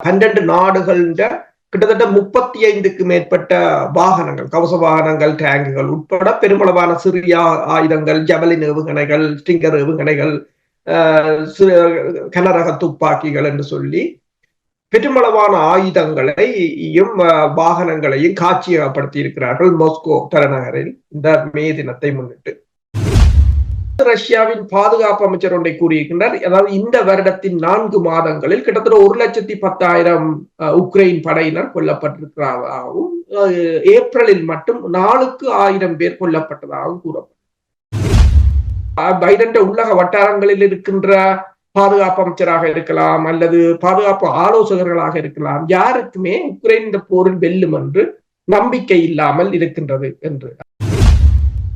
பன்னெண்டு நாடுகள்ன்ற கிட்டத்தட்ட முப்பத்தி ஐந்துக்கு மேற்பட்ட வாகனங்கள் கவச வாகனங்கள் டேங்குகள் உட்பட பெருமளவான சிறிய ஆயுதங்கள் ஜபலின் ஏவுகணைகள் ஸ்டிங்கர் ஏவுகணைகள் கனரக துப்பாக்கிகள் என்று சொல்லி பெருமளவான ஆயுதங்களையும் வாகனங்களையும் காட்சியகப்படுத்தி இருக்கிறார்கள் மாஸ்கோ தலைநகரில் இந்த மே தினத்தை முன்னிட்டு. ரஷ்யாவின் பாதுகாப்பு அமைச்சர் ஒன்றை கூறியிருக்கின்றார். அதாவது இந்த வருடத்தின் நான்கு மாதங்களில் கிட்டத்தட்ட ஒரு லட்சத்தி பத்தாயிரம் உக்ரைன் படையினர் கொல்லப்பட்டிருக்கிறதாகவும் ஏப்ரலில் மட்டும் நாளுக்கு ஆயிரம் பேர் கொல்லப்பட்டதாகவும் கூறப்பட்டது பைடன் உள்ளக வட்டாரங்களில் இருக்கின்ற பாதுகாப்பு அமைச்சராக இருக்கலாம் அல்லது பாதுகாப்பு ஆலோசகர்களாக இருக்கலாம் யாருக்குமே உக்ரைன் இந்த போரில் வெல்லும் என்று நம்பிக்கை இல்லாமல் இருக்கின்றது என்று.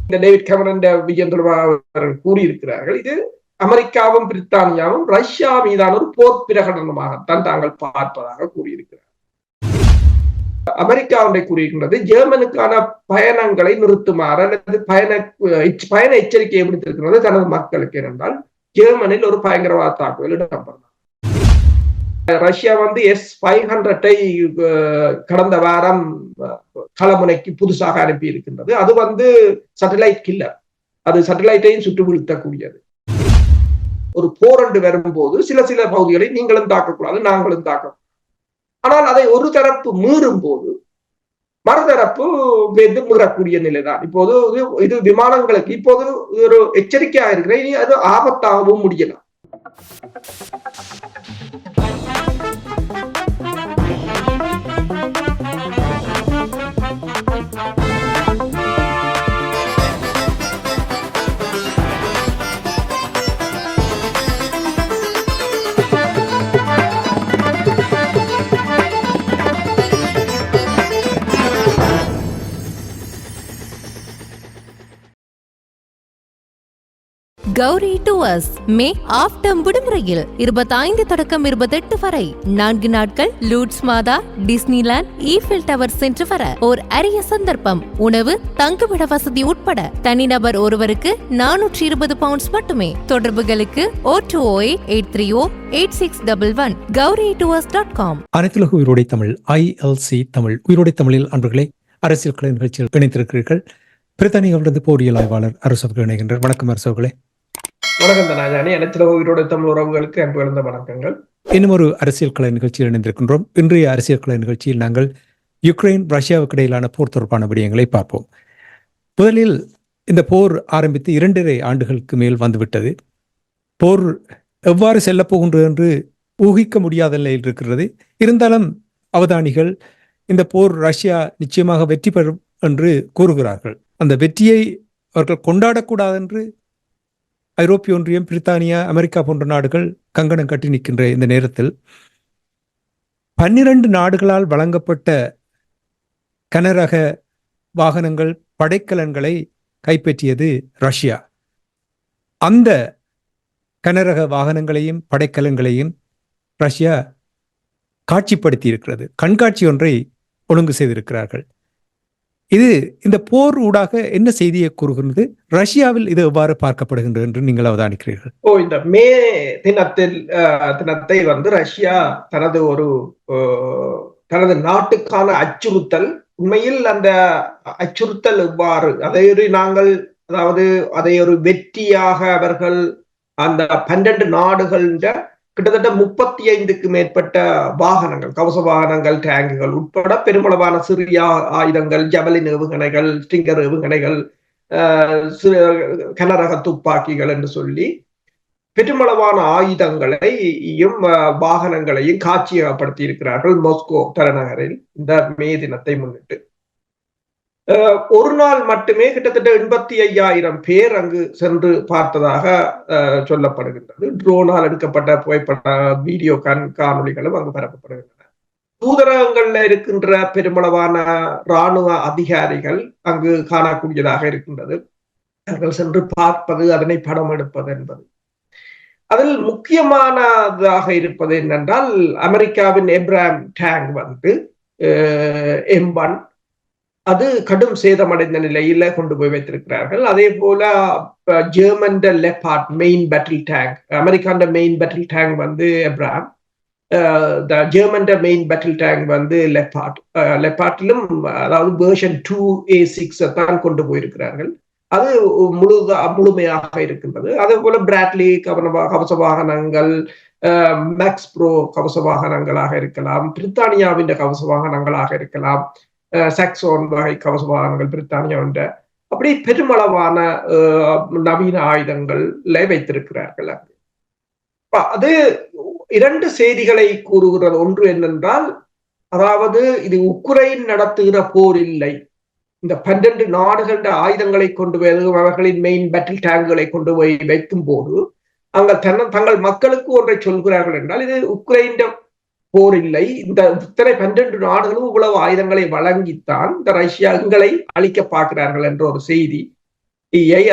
இந்த டேவிட் கேமரன் விஜயன் அவர்கள் கூறியிருக்கிறார்கள் இது அமெரிக்காவும் பிரித்தானியாவும் ரஷ்யா மீதான ஒரு போர் பிரகடனமாகத்தான் தாங்கள் பார்ப்பதாக கூறியிருக்கிறார். அமெரிக்கா ஒன்றை கூறியிருக்கின்றது ஜெர்மனுக்கான பயணங்களை நிறுத்துமாறு அல்லது பயண பயண எச்சரிக்கையை விடுத்திருக்கிறது தனது மக்களுக்கு என்றால் ஜெர்மனில் ஒரு பயங்கரவாத தாக்குதல் இடம்பெறலாம் ரஷ்யா வந்து எஸ் ஃபைவ் ஹண்ட்ரட்டை கடந்த வாரம் களமுனைக்கு புதுசாக அனுப்பி இருக்கின்றது அது வந்து சேட்டலைட் கில்லர் அது சேட்டலைட்டையும் சுட்டு வீழ்த்தக்கூடியது ஒரு போரண்டு வரும்போது சில சில பகுதிகளை நீங்களும் தாக்கக்கூடாது நாங்களும் தாக்க ஆனால் அதை ஒரு தரப்பு மீறும் போது மறுதரப்பு வந்து மீறக்கூடிய நிலைதான். இப்போது இது விமானங்களுக்கு இப்போது ஒரு எச்சரிக்கையா இருக்கிற இனி அது ஆபத்தாகவும் முடியலாம். கௌரி டுவர்ஸ் மே ஆஃப்டம் விடுமுறையில் இருபத்தைந்து தொடக்கம் இருபத்தெட்டு வரை. நான்கு நாட்கள் லூட்ஸ் மாதா டிஸ்னிலாண்ட் ஈஃபில் டவர் சென்று வர ஓர் அரிய சந்தர்ப்பம். உணவு தங்குமிட வசதி உட்பட தனிநபர் ஒருவருக்கு நானூற்றி இருபது பவுண்ட்ஸ் மட்டுமே. தொடர்புகளுக்கு O two O eight three O eight six double one Gowri tours dot com அனைத்துலக உயிரோடை தமிழ் ஐஎல்சி தமிழ் உயிரோடை தமிழில் அன்பர்களே அரசியல் கலை நிகழ்ச்சியில் இணைத்திருக்கிறீர்கள் பிரித்தானியாவிலிருந்து போரியல் ஆய்வாளர் அரசு இணைகின்றார் வணக்கம் அரசவர்களே வணக்கம் தனாஜானி அனைத்து உயிரோட தமிழ் உறவுகளுக்கு அன்பு கலந்த வணக்கங்கள். இன்னும் ஒரு அரசியல் கலை நிகழ்ச்சியில் இணைந்திருக்கின்றோம். இன்றைய அரசியல் கலை நிகழ்ச்சியில் நாங்கள் யுக்ரைன் ரஷ்யாவுக்கு இடையிலான போர் தொடர்பான விடயங்களை பார்ப்போம். முதலில் இந்த போர் ஆரம்பித்து இரண்டரை ஆண்டுகளுக்கு மேல் வந்துவிட்டது. போர் எவ்வாறு செல்லப்போகின்றது என்று ஊகிக்க முடியாத நிலையில் இருக்கிறது. இருந்தாலும் அவதானிகள் இந்த போர் ரஷ்யா நிச்சயமாக வெற்றி பெறும் என்று கூறுகிறார்கள். அந்த வெற்றியை அவர்கள் கொண்டாடக்கூடாது என்று ஐரோப்பிய ஒன்றியம் பிரித்தானியா அமெரிக்கா போன்ற நாடுகள் கங்கணம் கட்டி நிற்கின்ற இந்த நேரத்தில் பன்னிரண்டு நாடுகளால் வழங்கப்பட்ட கனரக வாகனங்கள் படைக்கலன்களை கைப்பற்றியது ரஷ்யா. அந்த கனரக வாகனங்களையும் படைக்கலன்களையும் ரஷ்யா காட்சிப்படுத்தி இருக்கிறது கண்காட்சி ஒன்றை ஒழுங்கு செய்திருக்கிறார்கள். இது இந்த போர் ஊடாக என்ன செய்தியை கூறுகிறது ரஷ்யாவில் இது எவ்வாறு பார்க்கப்படுகின்றது என்று நீங்கள் அவதானிக்கிறீர்கள். ஓ இந்த மே தினத்தில் தினத்தை வந்து ரஷ்யா தனது ஒரு தனது நாட்டுக்கான அச்சுறுத்தல் உண்மையில் அந்த அச்சுறுத்தல் எவ்வாறு அதை நாங்கள் அதாவது அதை ஒரு வெற்றியாக அவர்கள் அந்த பன்னெண்டு நாடுகள்ன்ற கிட்டத்தட்ட முப்பத்தி ஐந்துக்கு மேற்பட்ட வாகனங்கள் கவச வாகனங்கள் டேங்குகள் உட்பட பெருமளவான சிறிய ஆயுதங்கள் ஜபலின் ஏவுகணைகள் ஸ்டிங்கர் ஏவுகணைகள் கனரக துப்பாக்கிகள் என்று சொல்லி பெருமளவான ஆயுதங்களையும் வாகனங்களையும் காட்சியகப்படுத்தி இருக்கிறார்கள் மாஸ்கோ தலைநகரில் இந்த மே தினத்தை முன்னிட்டு. ஒரு நாள் மட்டுமே கிட்டத்தட்ட எண்பத்தி ஐயாயிரம் பேர் அங்கு சென்று பார்த்ததாக சொல்லப்படுகின்றது. ட்ரோனால் எடுக்கப்பட்ட புகைப்பட வீடியோ கண் காணொலிகளும் அங்கு பரப்பப்படுகின்றன. தூதரகங்கள்ல இருக்கின்ற பெருமளவான இராணுவ அதிகாரிகள் அங்கு காணக்கூடியதாக இருக்கின்றது. அவர்கள் சென்று பார்ப்பது அதனை படம் எடுப்பது என்பது. அதில் முக்கியமானதாக இருப்பது என்னென்றால் அமெரிக்காவின் எப்ராம் டேங் வந்து எம் ஒன் அது கடும் சேதமடைந்த நிலையில கொண்டு போய் வைத்திருக்கிறார்கள். அதே போல German Leopard main battle tank அமெரிக்காண்ட main battle tank வந்து Abrams German main battle tank வந்து லெப்பார்ட் லெபார்ட்டிலும் அதாவது வேர்ஷன் டூ ஏ சிக்ஸ் தான் கொண்டு போயிருக்கிறார்கள். அது முழு முழுமையாக இருக்கின்றது. அதே போல பிராட்லி கவன கவச வாகனங்கள் மேக்ஸ் ப்ரோ கவச வாகனங்களாக இருக்கலாம் பிரித்தானியாவின் கவச வாகனங்களாக இருக்கலாம் சாக்சோன் வகை கவச வாகனங்கள் பிரித்தானியாவின் அப்படி பெருமளவான நவீன ஆயுதங்கள் வைத்திருக்கிறார்கள் அது இரண்டு செய்திகளை கூறுகிறது ஒன்று என்னென்றால் அதாவது இது உக்ரைன் நடத்துகிற போர் இல்லை இந்த பன்னெண்டு நாடுகளின் ஆயுதங்களை கொண்டு போய் அவர்களின் மெயின் பேட்டில் டேங்குகளை கொண்டு போய் வைக்கும் போது அங்க தன்ன தங்கள் மக்களுக்கு ஒன்றை சொல்கிறார்கள் என்றால் இது உக்ரைன் போர் இல்லை இந்த இத்தனை பன்னெண்டு நாடுகளும் இவ்வளவு ஆயுதங்களை வழங்கித்தான் இந்த ரஷ்யாங்களை அழிக்க பார்க்கிறார்கள் என்ற ஒரு செய்தி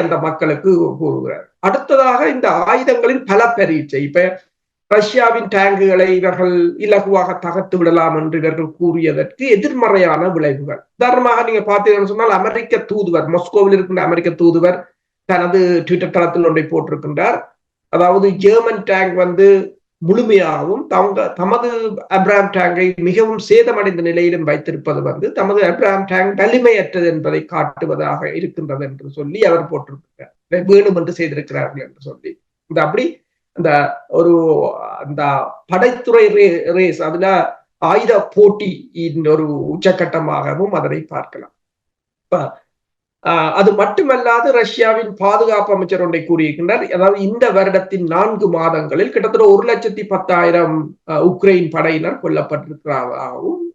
அந்த மக்களுக்கு கூறுகிறார். அடுத்ததாக இந்த ஆயுதங்களின் பல பரீட்சை. இப்ப ரஷ்யாவின் டேங்குகளை இவர்கள் இலகுவாக தகர்த்து விடலாம் என்று இவர்கள் கூறியதற்கு எதிர்மறையான விளைவுகள். உதாரணமாக நீங்க பார்த்தீங்கன்னு சொன்னால் அமெரிக்க தூதுவர் மொஸ்கோவில் இருக்கின்ற அமெரிக்க தூதுவர் தனது ட்விட்டர் தளத்தில் ஒன்றை போட்டிருக்கின்றார். அதாவது ஜெர்மன் டேங்க் வந்து முழுமையாகவும் தங்க தமது அப்ராம் டேங்கை மிகவும் சேதமடைந்த நிலையிலும் வைத்திருப்பது வந்து தமது அப்ராம் டேங்க் வலிமையற்றது என்பதை காட்டுவதாக இருக்கின்றது என்று சொல்லி அவர் போட்டிருக்கிறார். வேணும் என்று செய்திருக்கிறார்கள் என்று சொல்லி. இந்த அப்படி அந்த ஒரு அந்த படைத்துறை ரேஸ் அதுல ஆயுத போட்டி ஒரு உச்சக்கட்டமாகவும் அதனை பார்க்கலாம். அது மட்டுமல்லாது ரஷ்யாவின் பாதுகாப்பு அமைச்சர் ஒன்றை கூறியிருக்கின்றார். அதாவது இந்த வருடத்தின் நான்கு மாதங்களில் கிட்டத்தட்ட ஒரு லட்சத்தி பத்தாயிரம் உக்ரைன் படையினர் கொல்லப்பட்டிருக்கிறதாகவும்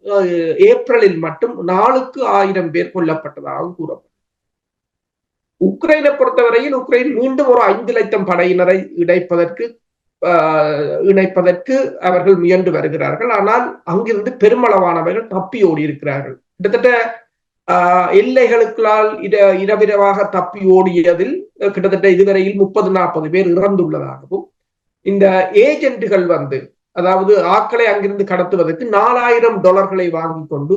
ஏப்ரலில் மட்டும் நாளுக்கு ஆயிரம் பேர் கொல்லப்பட்டதாகவும் கூறப்பட்டது உக்ரைனை பொறுத்தவரையில் உக்ரைன் மீண்டும் ஒரு ஐந்து லட்சம் படையினரை இணைப்பதற்கு இணைப்பதற்கு அவர்கள் முயன்று வருகிறார்கள். ஆனால் அங்கிருந்து பெருமளவானவர்கள் தப்பி ஓடி இருக்கிறார்கள் கிட்டத்தட்ட எல்லைகளுக்களால் இர இரவிரவாக தப்பி ஓடியதில் கிட்டத்தட்ட இதுவரையில் முப்பது நாற்பது பேர் இறந்துள்ளதாகவும் இந்த ஏஜென்ட்டுகள் வந்து அதாவது ஆக்களை அங்கிருந்து கடத்துவதற்கு நாலாயிரம் டாலர்களை வாங்கி கொண்டு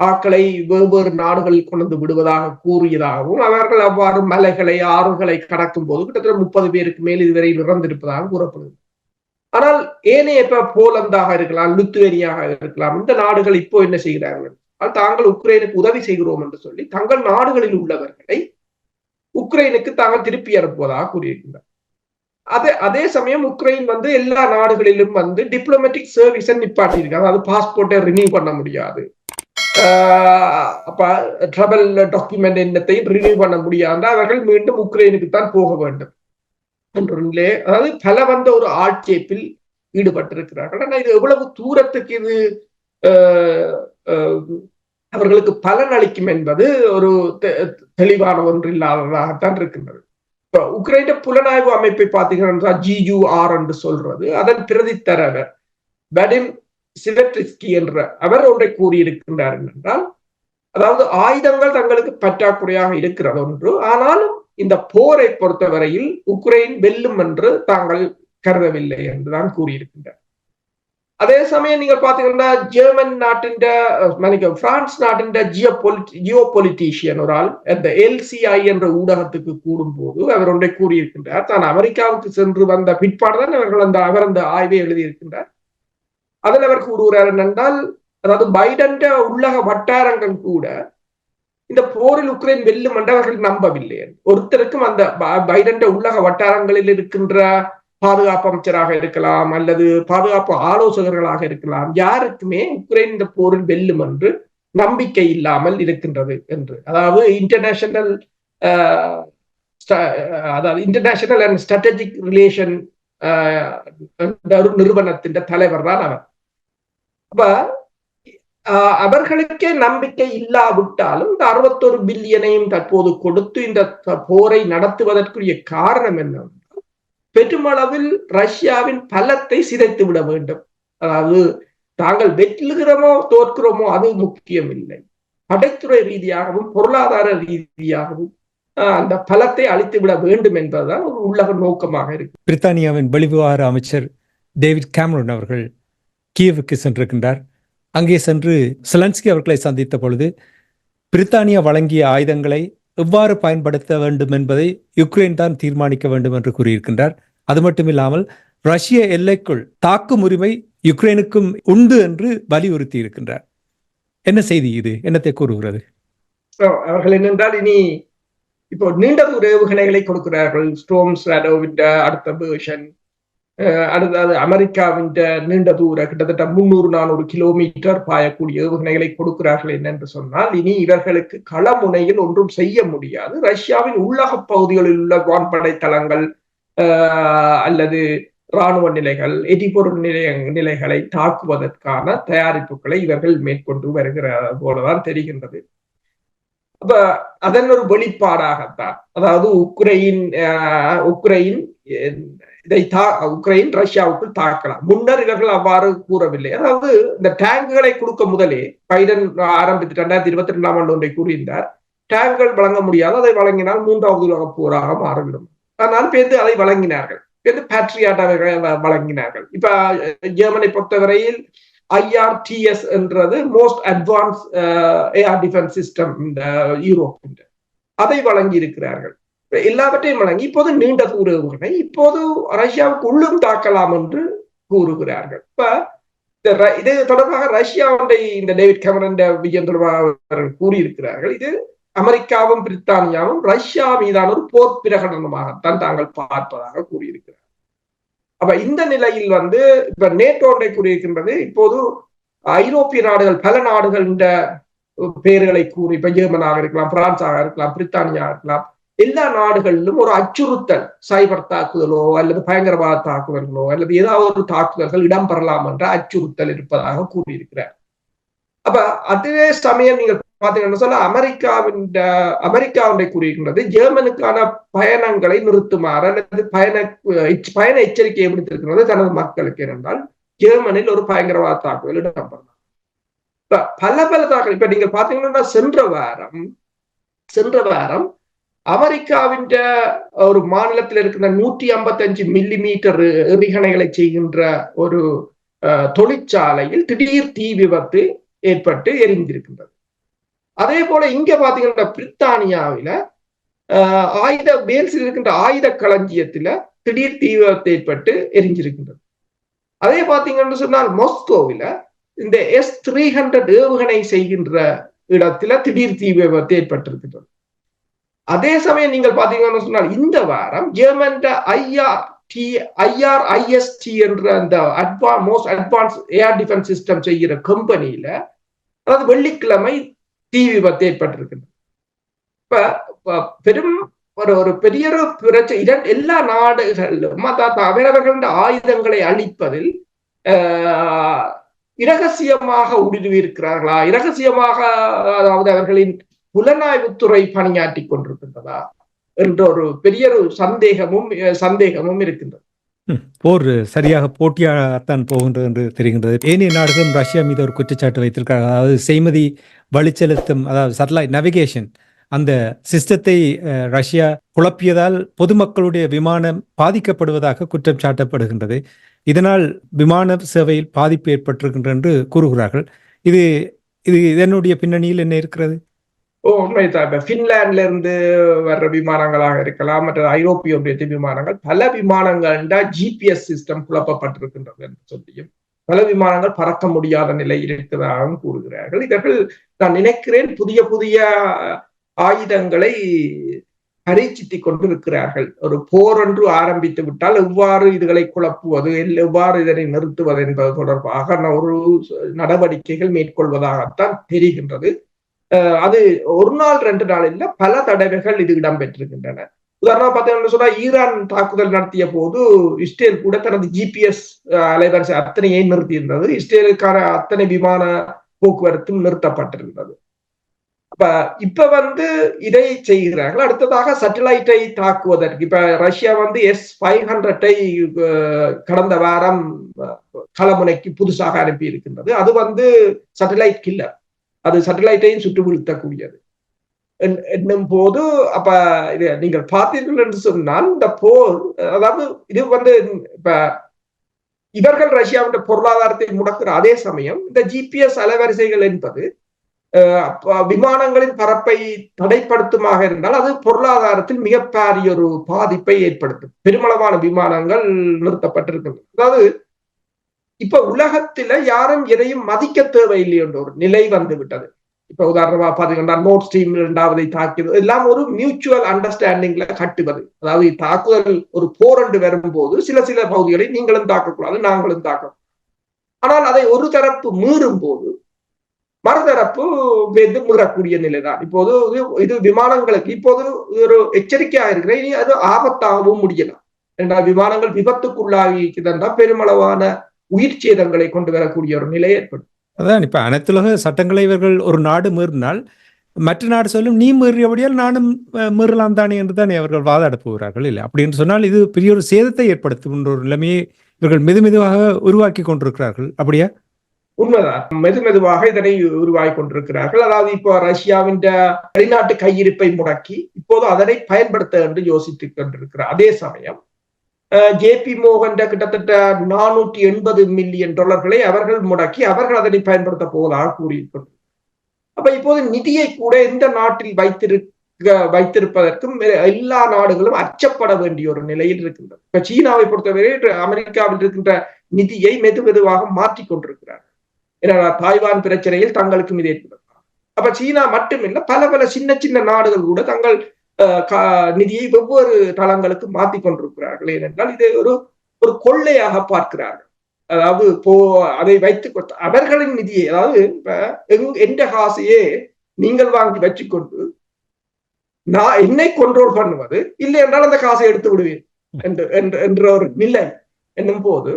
ஆக்களை வெவ்வேறு நாடுகளில் கொண்டு விடுவதாக கூறியதாகவும் அவர்கள் அவ்வாறு மலைகளை ஆறுகளை கடக்கும் போது கிட்டத்தட்ட முப்பது பேருக்கு மேல் இதுவரையில் இறந்திருப்பதாக கூறப்படுது ஆனால் ஏனைய இப்ப போலந்தாக இருக்கலாம் லுத்துவேனியாக இருக்கலாம் இந்த நாடுகள் இப்போ என்ன செய்கிறார்கள்? தாங்கள் உக்ரைனுக்கு உதவி செய்கிறோம் என்று சொல்லி தங்கள் நாடுகளில் உள்ளவர்களை உக்ரைனுக்கு தாங்கள் திருப்பி அனுப்புவதாக கூறியிருக்கின்றனர் அதே அதே சமயம் உக்ரைன் வந்து எல்லா நாடுகளிலும் வந்து டிப்ளமேட்டிக் சர்வீஸை நிப்பாட்டியிருக்காங்க. அது பாஸ்போர்ட்டை ரினியூ பண்ண முடியாது. அப்ப ட்ரபல் டாக்குமெண்ட் என்னத்தையும் ரினியூ பண்ண முடியாது. அவர்கள் மீண்டும் உக்ரைனுக்கு தான் போக வேண்டும் என்ற அதாவது பல வந்த ஒரு ஆட்சேப்பில் ஈடுபட்டிருக்கிறார்கள். ஆனா இது எவ்வளவு தூரத்துக்கு இது அவர்களுக்கு பலன் அளிக்கும் என்பது ஒரு தெளிவான ஒன்று இல்லாததாகத்தான் இருக்கின்றது. இப்ப உக்ரைன புலனாய்வு அமைப்பை பார்த்தீங்கன்னா ஜியூஆர் என்று சொல்றது. அதன் பிரதித்தரவர் வடிம் சிவட்ரிஸ்கி என்ற அவர் ஒன்றை கூறியிருக்கின்றார் என்றால் அதாவது ஆயுதங்கள் தங்களுக்கு பற்றாக்குறையாக இருக்கிறது ஒன்று. ஆனாலும் இந்த போரை பொறுத்தவரையில் உக்ரைன் வெல்லும் என்று தாங்கள் கருதவில்லை என்றுதான் கூறியிருக்கின்றார். அதே சமயம் நீங்க பாத்தீங்கன்னா ஜெர்மன் நாட்டின் மன்னிக்க பிரான்ஸ் நாட்டின் ஜியோ பொலிட்டி ஜியோ பொலிட்டீஷியன் ஒரு ஆள் அந்த எல்சிஐ என்ற ஊடகத்துக்கு கூடும் போது அவர் ஒன்றை கூறியிருக்கின்றார். தான் அமெரிக்காவுக்கு சென்று வந்த பிற்பாடுதான் அவர்கள் அந்த அவர் அந்த ஆய்வை எழுதியிருக்கின்றார். அதில் அவர் கூறுகிறார் என்னென்றால் அதாவது பைடன் உள்ளக வட்டாரங்கள் கூட இந்த போரில் உக்ரைன் வெல்லும் என்று அவர்கள் நம்பவில்லை. ஒருத்தருக்கும் அந்த பைடன் உள்ளக வட்டாரங்களில் இருக்கின்ற பாதுகாப்பு அமைச்சராக இருக்கலாம் அல்லது பாதுகாப்பு ஆலோசகர்களாக இருக்கலாம். யாருக்குமே உக்ரைன் இந்த போரில் வெல்லும் என்று நம்பிக்கை இல்லாமல் இருக்கின்றது என்று. அதாவது இன்டர்நேஷனல் அதாவது இன்டர்நேஷனல் அண்ட் ஸ்ட்ராட்டஜிக் ரிலேஷன் நிறுவனத்தின் தலைவர் தான் அவர். அப்ப அவர்களுக்கே நம்பிக்கை இல்லாவிட்டாலும் இந்த அறுபத்தொரு பில்லியனையும் தற்போது கொடுத்து இந்த போரை நடத்துவதற்குரிய காரணம் என்ன? பெருமளவில் ரஷ்யாவின் பலத்தை சிதைத்து விட வேண்டும். அதாவது தாங்கள் வெற்றுகிறோமோ தோற்கிறோமோ அது முக்கியம் இல்லை படைத்துறை ரீதியாகவும் பொருளாதார ரீதியாகவும் அந்த பலத்தை அழித்து விட வேண்டும் என்பதுதான் ஒரு உள்ளக நோக்கமாக இருக்கு. பிரித்தானியாவின் வெளிவிவகார அமைச்சர் டேவிட் கேமரன் அவர்கள் கீவுக்கு சென்றிருக்கின்றார். அங்கே சென்று செலன்ஸ்கி அவர்களை சந்தித்த பொழுது பிரித்தானியா வழங்கிய ஆயுதங்களை எவ்வாறு பயன்படுத்த வேண்டும் என்பதை யுக்ரைன் தான் தீர்மானிக்க வேண்டும் என்று கூறியிருக்கின்றார். அது மட்டுமில்லாமல் ரஷ்ய எல்லைக்குள் தாக்கும் உரிமை யுக்ரைனுக்கும் உண்டு என்று வலியுறுத்தி இருக்கின்றார் என்ன செய்தி இது? என்னத்தை கூறுகிறது? அவர்கள் என்னென்றால் இனி இப்போ நீண்ட தூர ஏவுகணைகளை கொடுக்கிறார்கள். ஸ்டோம்ஸ் அடுத்த வேர்ஷன் அடுத்தது அமெரிக்காவின் நீண்ட தூர கிட்டத்தட்ட முன்னூறு நானூறு கிலோமீட்டர் பாயக்கூடிய ஏவுகணைகளை கொடுக்கிறார்கள் என்னென்று சொன்னால் இனி இவர்களுக்கு களமுனையில் ஒன்றும் செய்ய முடியாது. ரஷ்யாவின் உள்ளக பகுதிகளில் உள்ள வான்படை தளங்கள் ஆஹ், அல்லது இராணுவ நிலைகள் எரிபொருள் நிலைய நிலைகளை தாக்குவதற்கான தயாரிப்புகளை இவர்கள் மேற்கொண்டு வருகிற போலதான் தெரிகின்றது. அப்ப அதன் ஒரு வெளிப்பாடாகத்தான் அதாவது உக்ரைன் ஆஹ், உக்ரைன் இதை தா உக்ரைன் ரஷ்யாவுக்குள் தாக்கலாம். முன்னர் இவர்கள் அவ்வாறு கூறவில்லை. அதாவது இந்த டேங்குகளை கொடுக்க முதலே பைடன் ஆரம்பித்து ரெண்டாயிரத்தி இருபத்தி ரெண்டாம் ஆண்டு ஒன்றை கூறியிருந்தார். டேங்குகள் வழங்க முடியாது அதை வழங்கினால் மூன்றாவது உலக போராக மாறிவிடும். ஆனால் பேருந்து அதை வழங்கினார்கள். பேருந்து பேட்ரியாட்டாவை வழங்கினார்கள். இப்ப ஜெர்மனை பொறுத்தவரையில் ஐஆர்டிஎஸ் என்றது most advance air defence system இந்த யூரோப் அதை வழங்கி இருக்கிறார்கள் எல்லாவற்றையும் வழங்கி இப்போது நீண்ட தூர ஏவுகணை இப்போது ரஷ்யாவுக்கு உள்ளும் தாக்கலாம் என்று கூறுகிறார்கள். இப்ப இது தொடர்பாக ரஷ்யாவுடைய இந்த டேவிட் கேமரன் விஜயம் தொடர்பாக அவர்கள் கூறியிருக்கிறார்கள். இது அமெரிக்காவும் பிரித்தானியாவும் ரஷ்யா மீதான ஒரு போர் பிரகடனமாகத்தான் தாங்கள் பார்ப்பதாக கூறியிருக்கிறார் அப்ப இந்த நிலையில் வந்து இப்ப நேட்டோ ஒன்றை கூறியிருக்கின்றது இப்போது ஐரோப்பிய நாடுகள் பல நாடுகள் இந்த பெயர்களை கூறி இப்ப ஜெர்மனாக இருக்கலாம் பிரான்ஸாக இருக்கலாம் பிரித்தானியா இருக்கலாம் எல்லா நாடுகளிலும் ஒரு அச்சுறுத்தல் சைபர் தாக்குதலோ அல்லது பயங்கரவாத தாக்குதல்களோ அல்லது ஏதாவது ஒரு தாக்குதல்கள் இடம்பெறலாம் என்ற அச்சுறுத்தல் இருப்பதாக கூறியிருக்கிறார். அப்ப அதே சமயம் நீங்கள் பாத்தீங்கன்னா சொன்னா அமெரிக்காவின் அமெரிக்கா ஒன்றை கூறியிருக்கின்றது ஜெர்மனுக்கான பயணங்களை நிறுத்துமாறு அல்லது பயண பயண எச்சரிக்கையை விடுத்திருக்கிறது தனது மக்களுக்கு என்றால் ஜெர்மனில் ஒரு பயங்கரவாத தாக்குதல் இடம்பெறலாம். பெறலாம் பல பல தாக்குதல் இப்ப நீங்க பாத்தீங்கன்னா சென்ற வாரம் சென்ற வாரம் அமெரிக்காவின் ஒரு மாநிலத்தில் இருக்கிற நூற்றி ஐம்பத்தஞ்சு மில்லி மீட்டர் எறிகணைகளை செய்கின்ற ஒரு அஹ், தொழிற்சாலையில் திடீர் தீ விபத்து ஏற்பட்டு எரிந்திருக்கின்றது. அதே போல இங்க பாத்தீங்கன்னா பிரித்தானியாவில ஆயுத வேல்ஸில் இருக்கின்ற ஆயுத களஞ்சியத்துல திடீர் தீ விபத்து ஏற்பட்டு எரிஞ்சிருக்கின்றது அதே பாத்தீங்கன்னு சொன்னால் மாஸ்கோவில இந்த எஸ் த்ரீ ஹண்ட்ரட் ஏவுகணை செய்கின்ற இடத்துல திடீர் தீ விபத்து ஏற்பட்டிருக்கின்றது. அதே சமயம் நீங்கள் பாத்தீங்கன்னு சொன்னால் இந்த வாரம் ஜெர்மன் ஐஆர் டி ஐஆர்ஐஎஸ்டி என்ற அந்த அட்வா most advance air defence system செய்கிற கம்பெனியில அதாவது வெள்ளிக்கிழமை தீ விபத்து ஏற்பட்டிருக்கின்றது இப்ப பெரும் ஒரு ஒரு பெரிய ஒரு பிரச்சனை எல்லா நாடுகளிலும் அதாவது அவரவர்களின் ஆயுதங்களை அழிப்பதில் ஆஹ், இரகசியமாக இருக்கிறார்களா இரகசியமாக அதாவது அவர்களின் புலனாய்வுத்துறை பணியாற்றி கொண்டிருக்கின்றதா என்ற ஒரு பெரிய ஒரு சந்தேகமும் சந்தேகமும் இருக்கின்றது. போர் சரியாக போட்டியாகத்தான் போகின்றது என்று தெரிகின்றது. ஏனைய நாடுகளும் ரஷ்யா மீது ஒரு குற்றச்சாட்டு வைத்திருக்கிறார்கள். அதாவது செய்மதி வழிச்செலுத்தும் அதாவது சட்டலைட் நவிகேஷன் அந்த சிஸ்டத்தை அஹ், ரஷ்யா குழப்பியதால் பொதுமக்களுடைய விமானம் பாதிக்கப்படுவதாக குற்றம் சாட்டப்படுகின்றது. இதனால் விமான சேவையில் பாதிப்பு ஏற்பட்டிருக்கின்றது என்று கூறுகிறார்கள். இது இது இதனுடைய பின்னணியில் என்ன இருக்கிறது? உண்மைதான் இப்ப பின்லாண்ட்ல இருந்து வர்ற விமானங்களாக இருக்கலாம் மற்ற ஐரோப்பிய ஒன்றியத்தின் விமானங்கள் பல விமானங்கள்டா ஜிபிஎஸ் சிஸ்டம் குழப்பப்பட்டிருக்கின்றது என்று சொல்லியும் பல விமானங்கள் பறக்க முடியாத நிலையில் இருக்கிறதாகவும் கூறுகிறார்கள். இவர்கள் நான் நினைக்கிறேன் புதிய புதிய ஆயுதங்களை பரீட்சித்து கொண்டிருக்கிறார்கள். ஒரு போர் ஒன்று ஆரம்பித்து விட்டால் எவ்வாறு இதுகளை குழப்புவது எவ்வாறு இதனை நிறுத்துவது என்பது தொடர்பாக நான் ஒரு நடவடிக்கைகள் மேற்கொள்வதாகத்தான் தெரிகின்றது. அது ஒரு நாள் ரெண்டு நாள் இல்ல பல தடவைகள் இது இடம்பெற்றிருக்கின்றன. உதாரணம் பார்த்தீங்கன்னா சொன்னா ஈரான் தாக்குதல் நடத்திய போது இஸ்ரேல் கூட தனது ஜிபிஎஸ் அலைவரிசை அத்தனையை நிறுத்தியிருந்தது. இஸ்ரேலுக்கான அத்தனை விமான போக்குவரத்தும் நிறுத்தப்பட்டிருந்தது. அப்ப இப்ப வந்து இதை செய்கிறார்கள். அடுத்ததாக சேட்டலைட்டை தாக்குவதற்கு. இப்ப ரஷ்யா வந்து எஸ் ஃபைவ் ஹண்ட்ரட்டை கடந்த வாரம் களமுனைக்கு புதுசாக அனுப்பி இருக்கின்றது அது வந்து சேட்டலைட் கில்லர் அது சேட்டலைட்டையும் சுட்டு வீழ்த்தக்கூடியது என்- என்னும் போது அப்ப இது நீங்கள் பார்த்தீர்கள் என்று சொன்னால் இந்த போர் அதாவது இது வந்து இப்ப இவர்கள் ரஷ்யாவின் பொருளாதாரத்தை முடக்கிற அதே சமயம் இந்த ஜிபிஎஸ் அலைவரிசைகள் என்பது விமானங்களின் பரப்பை தடைப்படுத்துமாக இருந்தால் அது பொருளாதாரத்தில் மிகப்பெரிய ஒரு பாதிப்பை ஏற்படுத்தும். பெருமளவான விமானங்கள் நிறுத்தப்பட்டிருக்கின்றன. அதாவது இப்ப உலகத்துல யாரும் எதையும் மதிக்க தேவையில்லை என்ற ஒரு நிலை வந்து விட்டது. இப்ப உதாரணமா பாத்தீங்கன்னா நோட் ஸ்ட்ரீம் இரண்டாவதை தாக்கியது. எல்லாம் ஒரு மியூச்சுவல் அண்டர்ஸ்டாண்டிங்ல கட்டுவது. அதாவது தாக்குதல் ஒரு போரண்டு வரும்போது சில சில பகுதிகளை நீங்களும் தாக்கக்கூடாது நாங்களும் தாக்கணும் ஆனால் அதை ஒரு தரப்பு மீறும் போது மறுதரப்பு வந்து மீறக்கூடிய நிலைதான். இப்போது இது விமானங்களுக்கு இப்போது ஒரு எச்சரிக்கையாக இருக்கிற இனி அது ஆபத்தாகவும் முடியலாம். ஏன்னா விமானங்கள் விபத்துக்குள்ளாகி தான் பெருமளவான உயிர் சேதங்களை கொண்டு வரக்கூடிய ஒரு நிலை ஏற்படும். அதான் இப்ப அனைத்துலக சட்டங்களை இவர்கள் ஒரு நாடு மீறினால் மற்ற நாடு சொல்லும் நீ மீறியபடியால் நானும் மீறலாம் தானே என்று தானே அவர்கள் வாதாட போகிறார்கள் இல்லை அப்படின்னு சொன்னால் இது பெரிய ஒரு சேதத்தை ஏற்படுத்தும் ஒரு நிலைமையை இவர்கள் மெது மெதுவாக உருவாக்கி கொண்டிருக்கிறார்கள். அப்படியா? உண்மைதான். மெது மெதுவாக இதனை உருவாகி கொண்டிருக்கிறார்கள். அதாவது இப்போ ரஷ்யாவின் வெளிநாட்டு கையிருப்பை முடக்கி இப்போது அதனை பயன்படுத்த என்று யோசித்துக் கொண்டிருக்கிறார். அதே சமயம் ஜேபி மோகன் கிட்டத்தட்ட நானூற்றி எண்பது மில்லியன் டாலர்களை அவர்கள் முடக்கி அவர்கள் அதனை பயன்படுத்த போவதாக கூறியிருக்கிறது. அப்ப இப்போது நிதியை கூட எந்த நாட்டில் வைத்திருக்க வைத்திருப்பதற்கும் எல்லா நாடுகளும் அச்சப்பட வேண்டிய ஒரு நிலையில் இருக்கின்றது இப்ப சீனாவை பொறுத்தவரை அமெரிக்காவில் இருக்கின்ற நிதியை மெது மெதுவாக மாற்றிக் கொண்டிருக்கிறார் ஏன்னா தாய்வான் பிரச்சனையில் தங்களுக்கும் இது ஏற்படும் அப்ப சீனா மட்டுமில்ல பல பல சின்ன சின்ன நாடுகள் கூட தங்கள் நிதியை வெவ்வேறு தளங்களுக்கு மாத்தி கொண்டிருக்கிறார்கள். ஏனென்றால் இதை ஒரு ஒரு கொள்ளையாக பார்க்கிறார்கள். அதாவது போ அதை வைத்து அவர்களின் நிதியை அதாவது இப்ப எந்த காசையே நீங்கள் வாங்கி வச்சுக்கொண்டு நான் என்னை கொண்ட்ரோல் பண்ணுவது இல்லை என்றால் அந்த காசை எடுத்து விடுவேன் என்று என்ற ஒரு நிலை என்னும் போது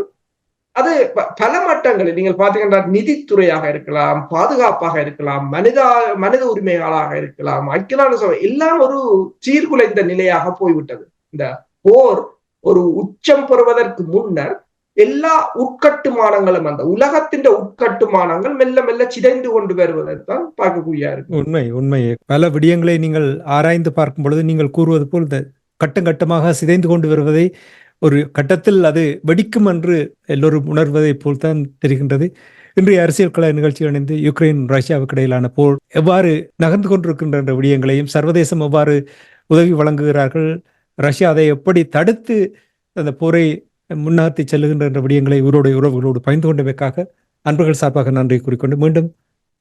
அது பல மட்டங்களில் நீங்கள் பார்த்தீங்கன்னா நிதித்துறையாக இருக்கலாம் பாதுகாப்பாக இருக்கலாம் மனித மனித உரிமைகளாக இருக்கலாம் ஐக்கியநாடு சபை எல்லாம் ஒரு சீர்குலைந்த நிலையாக போய்விட்டது. இந்த போர் ஒரு உச்சம் பெறுவதற்கு முன்னர் எல்லா உட்கட்டுமானங்களும் அந்த உலகத்தின் உட்கட்டுமானங்கள் மெல்ல மெல்ல சிதைந்து கொண்டு வருவதைத்தான் பார்க்கக்கூடிய இருக்கு. உண்மை உண்மை. பல விடயங்களை நீங்கள் ஆராய்ந்து பார்க்கும் பொழுது நீங்கள் கூறுவது போல் இந்த கட்டம் கட்டமாக சிதைந்து கொண்டு வருவதை ஒரு கட்டத்தில் அது வெடிக்கும் என்று எல்லோரும் உணர்வதை போல்தான் தெரிகின்றது. இன்றைய அரசியல் கலை நிகழ்ச்சியில் இணைந்து யுக்ரைன் ரஷ்யாவுக்கு இடையிலான போர் எவ்வாறு நகர்ந்து கொண்டிருக்கின்ற விடயங்களையும் சர்வதேசம் எவ்வாறு உதவி வழங்குகிறார்கள் ரஷ்யா அதை எப்படி தடுத்து அந்த போரை முன்னகர்த்தி செல்லுகின்ற விடயங்களை இவருடைய உறவுகளோடு பகிர்ந்து கொண்டமைக்காக அன்பர்கள் சார்பாக நன்றி கூறிக்கொண்டு மீண்டும்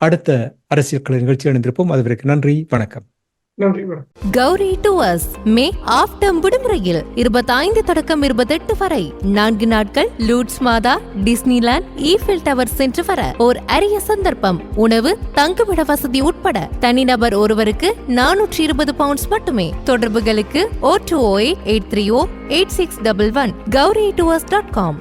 அடுத்த அரசியல் கலை நிகழ்ச்சி இணைந்திருப்போம். அதுவரைக்கு நன்றி வணக்கம். Gowri tours May half term விடுமுறையில் இருபத்தைந்து தொடக்கம் இருபத்தெட்டு வரை. நான்கு நாட்கள் லூட்ஸ் மாதா டிஸ்னிலாண்ட் ஈஃபில் டவர் சென்று வர ஓர் அரிய சந்தர்ப்பம். உணவு தங்குமிட வசதி உட்பட தனிநபர் ஒருவருக்கு நானூற்றி இருபது பவுண்ட்ஸ் மட்டுமே. தொடர்புகளுக்கு O two O eight three O eight six double one Gowri tours dot com